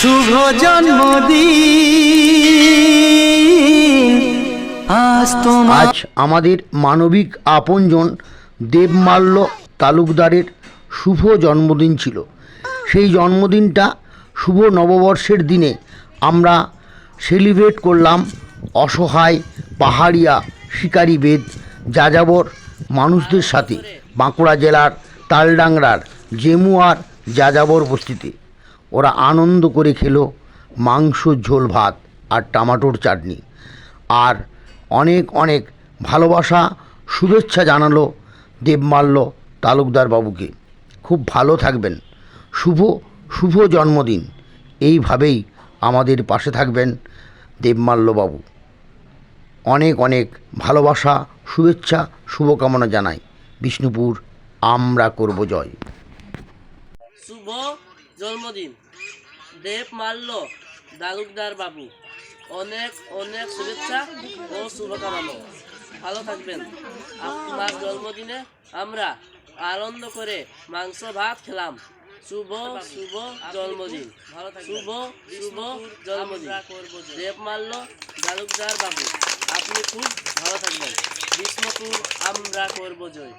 শুভ জন্মদিন। আজ আজ আমাদের মানবিক আপনজন দেবমাল্য তালুকদারের শুভ জন্মদিন ছিল। সেই জন্মদিনটা শুভ নববর্ষের দিনে আমরা সেলিব্রেট করলাম অসহায় পাহাড়িয়া শিকারী বেদ যাযাবর মানুষদের সাথে বাঁকুড়া জেলার তালডাংরার জেমুয়ার যাযাবর বস্তিতে ওরা আনন্দ করে খেলো মাংস, ঝোল, ভাত আর টমাটোর চাটনি। আর অনেক অনেক ভালোবাসা, শুভেচ্ছা জানালো দেবমাল্য তালুকদার বাবুকে। খুব ভালো থাকবেন। শুভ শুভ জন্মদিন। এইভাবেই আমাদের পাশে থাকবেন দেবমাল্য বাবু। অনেক অনেক ভালোবাসা, শুভেচ্ছা, শুভকামনা জানাই। বিষ্ণুপুর, আমরা করব জয়। শুভ জন্মদিন। দেব মাল্য দালুকদার বাবু। অনেক অনেক শুভেচ্ছা ও শুভকামনা। ভালো থাকবেন। আপনার জন্মদিনে আমরা আনন্দ করে মাংস, ভাত খেলাম। শুভ শুভ জন্মদিন। শুভ শুভ জন্মদিন। দেব মাল্য দালুকদার বাবু, আপনি খুব ভালো থাকবেন। বিষ্ণুপুর আমরা করব জয়।